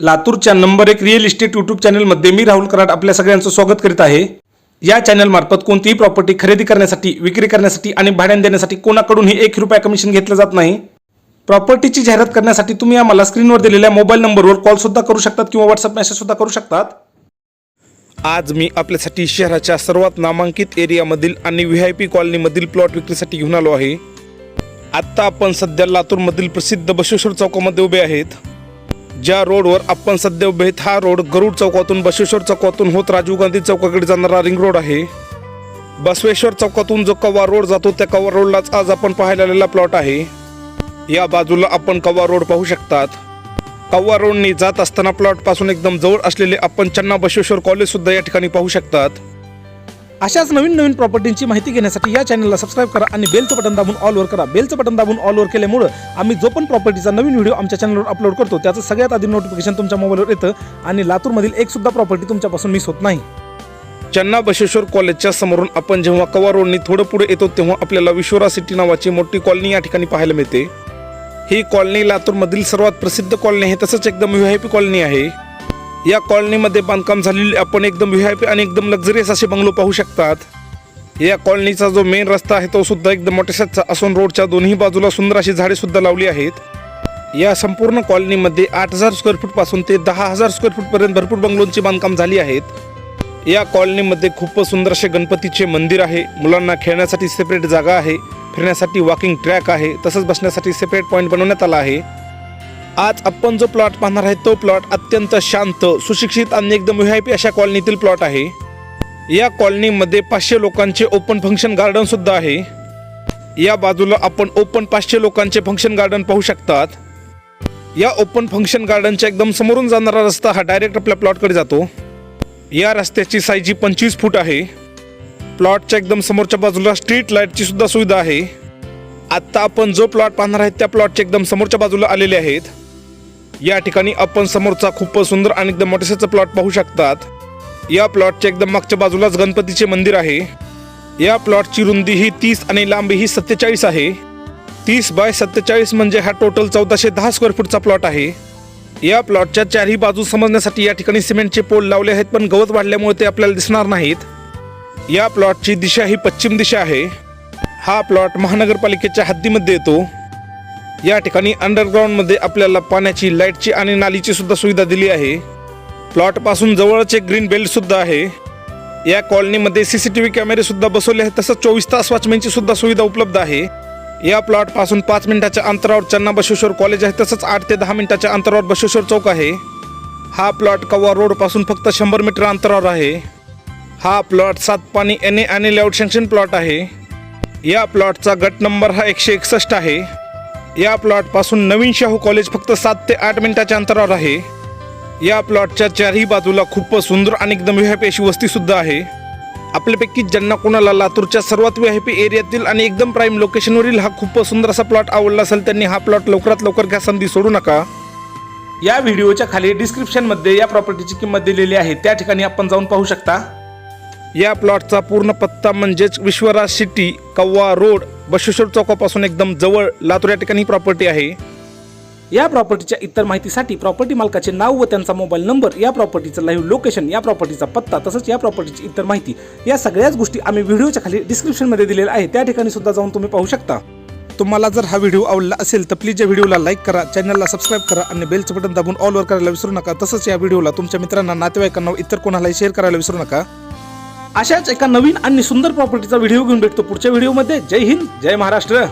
लातूरच्या नंबर एक real estate YouTube चॅनलमध्ये मी राहुल कराड आपल्या सगळ्यांचं स्वागत करीत आहे. या चॅनलमार्फत कोणतीही प्रॉपर्टी खरेदी करण्यासाठी विक्री करण्यासाठी आणि भाड्याने देण्यासाठी कोणाकडूनही एक रुपया कमिशन घेतलं जात नाही. प्रॉपर्टीची जाहिरात करण्यासाठी तुम्ही आम्हाला स्क्रीनवर दिलेल्या मोबाईल नंबरवर कॉलसुद्धा करू शकतात किंवा व्हॉट्सअप मेसेजसुद्धा करू शकतात. आज मी आपल्यासाठी शहराच्या सर्वात नामांकित एरियामधील आणि व्ही आय पी कॉलनीमधील प्लॉट विक्रीसाठी घेऊन आलो आहे. आत्ता आपण सध्या लातूरमधील प्रसिद्ध बशेश्वर चौकामध्ये उभे आहेत. ज्या रोडवर आपण सध्या उभे आहेत हा रोड गरुड चौकातून बसवेश्वर चौकातून होत राजीव गांधी चौकाकडे जाणारा रिंग रोड आहे. बसवेश्वर चौकातून जो कव्वा रोड जातो त्या कव्वा रोडलाच आज आपण पाहायला आलेला प्लॉट आहे. या बाजूला आपण कव्वा रोड पाहू शकतात. कव्वा रोडने जात असताना प्लॉटपासून एकदम जवळ असलेले आपण चन्ना बसवेश्वर कॉलेजसुद्धा या ठिकाणी पाहू शकतात. अशाच नवीन नवीन प्रॉपर्टींची माहिती घेण्यासाठी या चॅनलला सबस्क्राईब करा आणि बेलचं बटन दाबून ऑलवर करा. बेलचं बटन दाबून ऑलवर केल्यामुळं आम्ही जो पण प्रॉपर्टीचा नवीन व्हिडिओ आमच्या चॅनलवर अपलोड करतो त्याचं सगळ्यात आधी नोटिफिकेशन तुमच्या मोबाईलवर येतं आणि लातूरमधील एक सुद्धा प्रॉपर्टी तुमच्यापासून मिस होत नाही. चन्ना बशेश्वर कॉलेजच्या समोरून आपण जेव्हा कवा रोडनी थोडं पुढे येतो तेव्हा आपल्याला विश्वरा सिटी नावाची मोठी कॉलनी या ठिकाणी पाहायला मिळते. ही कॉलनी लातूरमधील सर्वात प्रसिद्ध कॉलनी आहे तसंच एकदम व्ही आय पी कॉलनी आहे. या कॉलनीमध्ये बांधकाम झालेले आपण एकदम व्ही आय पी आणि एकदम लक्झरियस असे बंगलो पाहू शकतात. या कॉलनीचा जो मेन रस्ता आहे तो सुद्धा एकदम मोठ्याशाचा असून रोडच्या दोन्ही बाजूला सुंदर अशी झाडे सुद्धा लावली आहेत. या संपूर्ण कॉलनीमध्ये आठ हजार स्क्वेअर फूटपासून ते दहा हजार स्क्वेअर फूट पर्यंत भरपूर बंगलोंची बांधकाम झाली आहेत. या कॉलनीमध्ये खूपच सुंदर असे गणपतीचे मंदिर आहे. मुलांना खेळण्यासाठी सेपरेट जागा आहे. फिरण्यासाठी वॉकिंग ट्रॅक आहे. तसंच बसण्यासाठी सेपरेट पॉईंट बनवण्यात आला आहे. आज आपण जो प्लॉट पाहणार आहे तो प्लॉट अत्यंत शांत सुशिक्षित आणि एकदम व्ही आय पी अशा कॉलनीतील प्लॉट आहे. या कॉलनीमध्ये पाचशे लोकांचे ओपन फंक्शन गार्डन सुद्धा आहे. या बाजूला आपण ओपन पाचशे लोकांचे फंक्शन गार्डन पाहू शकतात. या ओपन फंक्शन गार्डनच्या एकदम समोरून जाणारा रस्ता हा डायरेक्ट आपल्या प्लॉटकडे जातो. या रस्त्याची साईज ही पंचवीस फूट आहे. प्लॉटच्या एकदम समोरच्या बाजूला स्ट्रीट लाईटची सुद्धा सुविधा आहे. आत्ता आपण जो प्लॉट पाहणार आहे त्या प्लॉटच्या एकदम समोरच्या बाजूला आलेले आहेत. या ठिकाणी आपण समोरचा खूपच सुंदर आणि एकदम मोठ्याचा प्लॉट पाहू शकतात. या प्लॉटच्या एकदम मागच्या बाजूलाच गणपतीचे मंदिर आहे. या प्लॉटची रुंदी ही तीस आणि लांबी ही सत्तेचाळीस आहे. तीस बाय सत्तेचाळीस म्हणजे हा टोटल चौदाशे दहा स्क्वेअर फूटचा प्लॉट आहे. या प्लॉटच्या चारही बाजू समजण्यासाठी या ठिकाणी सिमेंटचे पोल लावले आहेत पण गवत वाढल्यामुळे ते आपल्याला दिसणार नाहीत. या प्लॉटची दिशा ही पश्चिम दिशा आहे. हा प्लॉट महानगरपालिकेच्या हद्दीमध्ये येतो. या ठिकाणी अंडरग्राऊंडमध्ये आपल्याला पाण्याची लाईटची आणि नालीची सुद्धा सुविधा दिली आहे. प्लॉटपासून जवळच एक ग्रीन बेल्टसुद्धा आहे. या कॉलनीमध्ये सी सी टी व्ही कॅमेरेसुद्धा बसवले आहेत तसंच चोवीस तास वॉचमॅनची सुद्धा सुविधा उपलब्ध आहे. या प्लॉटपासून पाच मिनिटाच्या अंतरावर चन्ना बशेश्वर कॉलेज आहे तसंच आठ ते दहा मिनिटाच्या अंतरावर बशेश्वर चौक आहे. हा प्लॉट कव्वा रोडपासून फक्त शंभर मीटर अंतरावर आहे. हा प्लॉट सात पाणी एन ए आणि लेआउट सँक्शन प्लॉट आहे. या प्लॉटचा गट नंबर हा एकशे एकसष्ट आहे. या प्लॉटपासून नवीन शाहू कॉलेज फक्त सात ते आठ मिनिटाच्या अंतरावर आहे. या प्लॉटच्या चारही बाजूला खूप सुंदर आणि एकदम व्ही अशी वस्तीसुद्धा आहे. आपल्यापैकी ज्यांना कोणाला लातूरच्या सर्वात व्ही पी एरियातील आणि एकदम प्राईम लोकेशनवरील हा खूप सुंदर असा प्लॉट आवडला असेल त्यांनी हा प्लॉट लवकरात लवकर घ्या संधी सोडू नका. या व्हिडिओच्या खाली डिस्क्रिप्शनमध्ये या प्रॉपर्टीची किंमत दिलेली आहे. त्या ठिकाणी आपण जाऊन पाहू शकता. या प्लॉटचा पूर्ण पत्ता म्हणजेच विश्वराज सिटी कव्वा रोड बसवेश्वर चौकापासून एकदम जवळ लातूर या ठिकाणी प्रॉपर्टी आहे. या प्रॉपर्टीच्या इतर माहितीसाठी प्रॉपर्टी मालकाचे नाव व त्यांचा मोबाईल नंबर या प्रॉपर्टीचं लाईव्ह लोकेशन या प्रॉपर्टीचा पत्ता तसंच या प्रॉपर्टीची इतर माहिती या सगळ्याच गोष्टी आम्ही व्हिडिओच्या खाली डिस्क्रिप्शनमध्ये दिलेल्या आहे त्या ठिकाणी सुद्धा जाऊन तुम्ही पाहू शकता. तुम्हाला जर हा व्हिडिओ आवडला असेल तर प्लीज या व्हिडिओला लाईक करा चॅनलला सबस्क्राईब करा आणि बेलचं बटन दाबून ऑलवर करायला विसरू नका. तसंच या व्हिडिओला तुमच्या मित्रांना नातेवाईकांना इतर कोणालाही शेअर करायला विसरू नका. अशाच एका नवीन आणि सुंदर प्रॉपर्टीचा व्हिडिओ घेऊन भेटतो पुढच्या व्हिडिओमध्ये जय हिंद जय महाराष्ट्र.